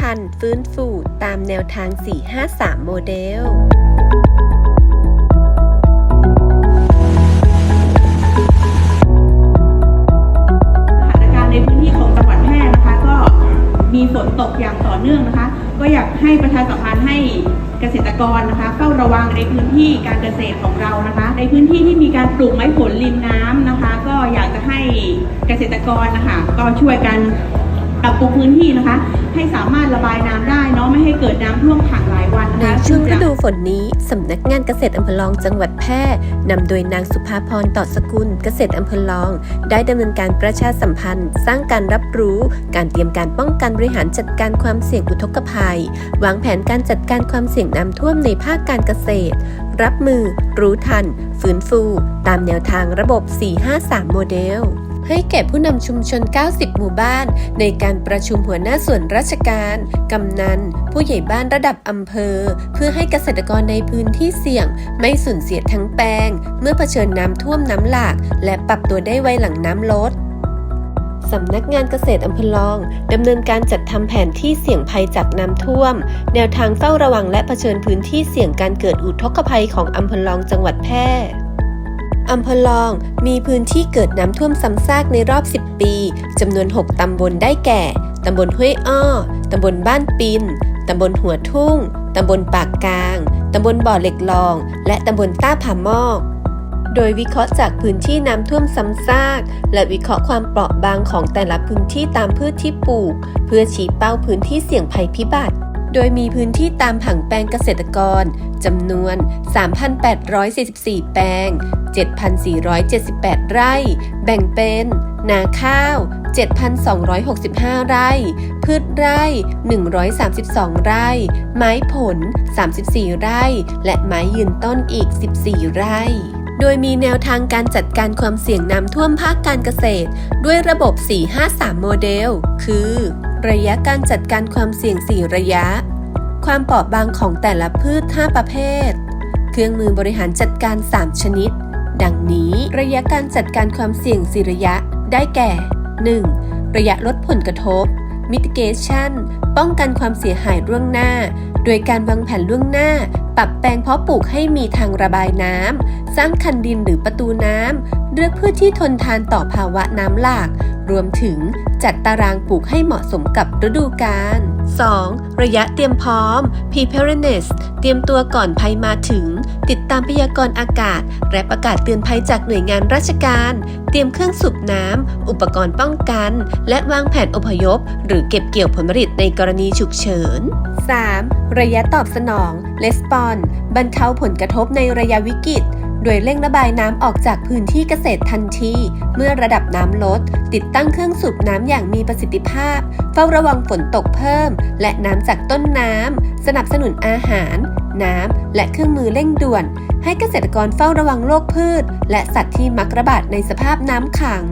ทันฟื้นฟูตามแนวทาง 453 โมเดลสถานการณ์ในพื้นที่ของจังหวัดแพร่นะคะก็มีฝนตกอย่างต่อเนื่องนะคะ ก็อยากให้ประชาสัมพันธ์ให้เกษตรกรนะคะเฝ้าระวังในพื้นที่การเกษตรของเรานะคะ ในพื้นที่ที่มีการปลูกไม้ผลริมน้ำนะคะ ก็อยากจะให้เกษตรกรนะคะก็ช่วยกัน ปรับปรุงพื้นที่นะคะ ให้สามารถระบายน้ำได้เนาะไม่ให้เกิดน้ำท่วมขังหลายวันนะในคะช่วงซึ่ฤจะดูฝนนี้สำนักงานเกษตรอำเภอลองจังหวัดแพร่นำโดยนางสุภาพรต่อสกุลเกษตรอำเภอลอง ได้ดำเนินการประชาสัมพันธ์ สร้างการรับรู้ การเตรียมการป้องกันบริหารจัดการความเสี่ยงอุทกภัย วางแผนการจัดการความเสี่ยงน้ำท่วมในภาคการเกษตร รับมือ รู้ทัน ฟื้นฟู ตามแนวทางระบบ 453 โมเดล ให้แก่ผู้นำชุมชน 90 หมู่บ้าน ในการประชุมหัวหน้าส่วนราชการ กำนัน ผู้ใหญ่บ้านระดับอำเภอ เพื่อให้เกษตรกรในพื้นที่เสี่ยง ไม่สูญเสียทั้งแปลง เมื่อเผชิญน้ำท่วมน้ำหลาก และปรับตัวได้ไวหลังน้ำลดสำนักงานเกษตรอำเภอลองดำเนินการจัดทำแผนที่เสี่ยงภัยจากน้ำท่วม แนวทางเฝ้าระวังและเผชิญพื้นที่เสี่ยงการเกิดอุทกภัยของอำเภอลองจังหวัดแพร่ อำเภอลองมีพื้นที่เกิดน้ำท่วมซ้ำซากในรอบ 10 ปีจำนวน 6 ตำบลได้แก่ ตำบลห้วยอ้อ ตำบลบ้านปิน ตำบลหัวทุ่ง ตำบลปากกลาง ตำบลบ่อเหล็กลอง และตำบลต้าผามอกโดยวิเคราะห์จากพื้นที่น้ำท่วมซ้ำซาก และวิเคราะห์ความเปราะบางของแต่ละพื้นที่ตามพืชที่ปลูก เพื่อชี้เป้าพื้นที่เสี่ยงภัยพิบัติ โดยมีพื้นที่ตามผังแปลงเกษตรกร จำนวน 3,844 แปลง 7,478 ไร่ แบ่งเป็น นาข้าว 7,265 ไร่ พืชไร่ 132 ไร่ ไม้ผล 34 ไร่ และไม้ยืนต้นอีก 14 ไร่โดยมีแนวทางการจัดการความเสี่ยงน้ำท่วมภาคการเกษตร ด้วยระบบ 453 โมเดล คือ ระยะการจัดการความเสี่ยง 4 ระยะ ความเปราะบางของแต่ละพืช 5 ประเภท เครื่องมือบริหารจัดการ 3 ชนิด ดังนี้ระยะการจัดการความเสี่ยง4ระยะ ได้แก่ 1. ระยะลดผลกระทบ mitigation ป้องกันความเสียหายล่วงหน้า โดยการวางแผนล่วงหน้า ปรับแปลงเพาะปลูกให้มีทางระบายน้ำ สร้างคันดินหรือประตูน้ำ เลือกพืชที่ทนทานต่อภาวะน้ำหลาก รวมถึง จัดตารางปลูกให้เหมาะสมกับฤดูกาล 2. ระยะเตรียมพร้อม preparedness เตรียมตัวก่อนภัยมาถึง ติดตามพยากรณ์อากาศ และประกาศเตือนภัยจากหน่วยงานราชการ เตรียมเครื่องสูบน้ำ อุปกรณ์ป้องกัน และวางแผนอพยพ หรือเก็บเกี่ยวผลผลิตในกรณีฉุกเฉิน 3. ระยะตอบสนอง response บรรเทาผลกระทบในระยะวิกฤต โดยเร่งระบายน้ำออกจากพื้นที่เกษตรทันที เมื่อระดับน้ำลด ติดตั้งเครื่องสูบน้ำอย่างมีประสิทธิภาพ เฝ้าระวังฝนตกเพิ่ม และน้ำจากต้นน้ำ สนับสนุนอาหาร น้ำ และเครื่องมือเร่งด่วน ให้เกษตรกรเฝ้าระวังโรคพืช และสัตว์ที่มักระบาดในสภาพน้ำขัง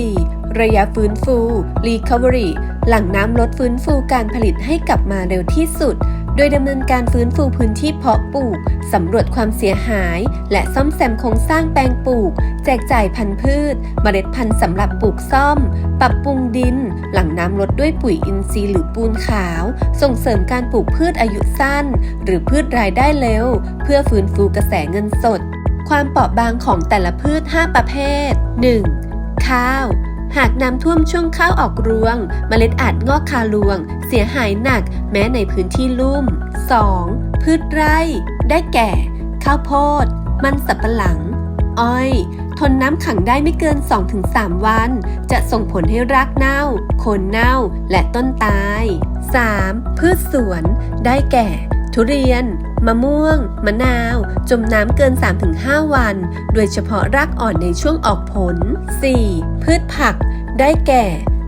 4. ระยะฟื้นฟู recovery หลังน้ำลดฟื้นฟูการผลิตให้กลับมาเร็วที่สุด โดยดำเนินการฟื้นฟูพื้นที่เพาะปลูก สำรวจความเสียหาย และซ่อมแซมโครงสร้างแปลงปลูก แจกจ่ายพันธุ์พืช เมล็ดพันธุ์สำหรับปลูกซ่อม ปรับปรุงดิน หลังน้ำลดด้วยปุ๋ยอินทรีย์หรือปูนขาว ส่งเสริมการปลูกพืชอายุสั้น หรือพืชรายได้เร็ว เพื่อฟื้นฟูกระแสเงินสด ความเปราะบางของแต่ละพืช 5 ประเภท 1. ข้าว หากน้ำท่วมช่วงข้าวออกรวงเมล็ดอาจงอกคารวง เสียหายหนักแม้ในพื้นที่ลุ่ม 2. พืชไร่ ได้แก่ ข้าวโพด มันสับปะหลัง อ้อย ทนน้ำขังได้ไม่เกิน 2-3 วัน จะส่งผลให้รากเน่า โคนเน่าและต้นตาย 3. พืชสวน ได้แก่ ทุเรียน มะม่วง มะนาว จมน้ำเกิน 3-5 วัน โดยเฉพาะรากอ่อนในช่วงออกผล 4. พืชผัก ได้แก่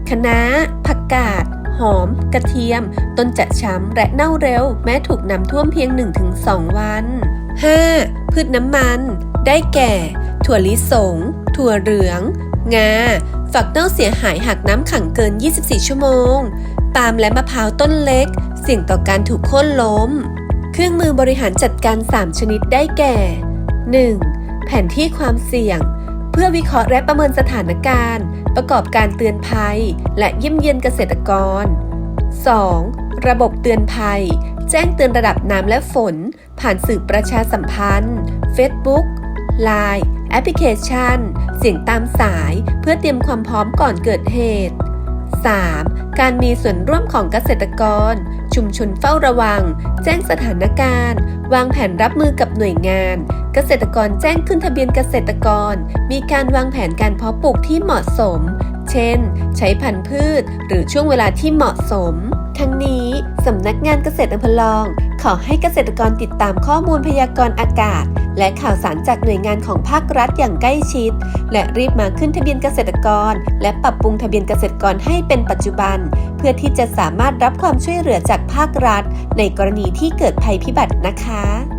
คะน้า ผักกาดหอม กระเทียม ต้นจะช้ำและเน่าเร็ว แม้ถูกน้ำท่วมเพียง 1-2 วัน 5. พืชน้ำมัน ได้แก่ ถั่วลิสง ถั่วเหลือง งา ฝักเน่าเสียหายหากน้ำขังเกิน 24 ชั่วโมง ปาล์มและมะพร้าวต้นเล็ก เสี่ยงต่อการถูกโค่นล้ม เครื่องมือบริหารจัดการ 3 ชนิดได้แก่ 1. แผนที่ความเสี่ยง เพื่อวิเคราะห์และประเมินสถานการณ์ ประกอบการเตือนภัย และเยี่ยมเยียนเกษตรกร 2. ระบบเตือนภัย แจ้งเตือนระดับน้ำและฝน ผ่านสื่อประชาสัมพันธ์ Facebook Line แอปพลิเคชัน เสียงตามสาย เพื่อเตรียมความพร้อมก่อนเกิดเหตุ 3. การมีส่วนร่วมของเกษตรกร ชุมชนเฝ้าระวัง แจ้งสถานการณ์ วางแผนรับมือกับหน่วยงาน เกษตรกรแจ้งขึ้นทะเบียนเกษตรกร มีการวางแผนการเพาะปลูกที่เหมาะสม เช่น ใช้พันธุ์พืช หรือช่วงเวลาที่เหมาะสม ทั้งนี้สำนักงานเกษตรอำเภอลอง ขอให้เกษตรกรติดตามข้อมูลพยากรณ์อากาศ และข่าวสารจากหน่วยงานของภาครัฐอย่างใกล้ชิด และรีบมาขึ้นทะเบียนเกษตรกร และปรับปรุงทะเบียนเกษตรกรให้เป็นปัจจุบัน เพื่อที่จะสามารถรับความช่วยเหลือจากภาครัฐ ในกรณีที่เกิดภัยพิบัตินะคะ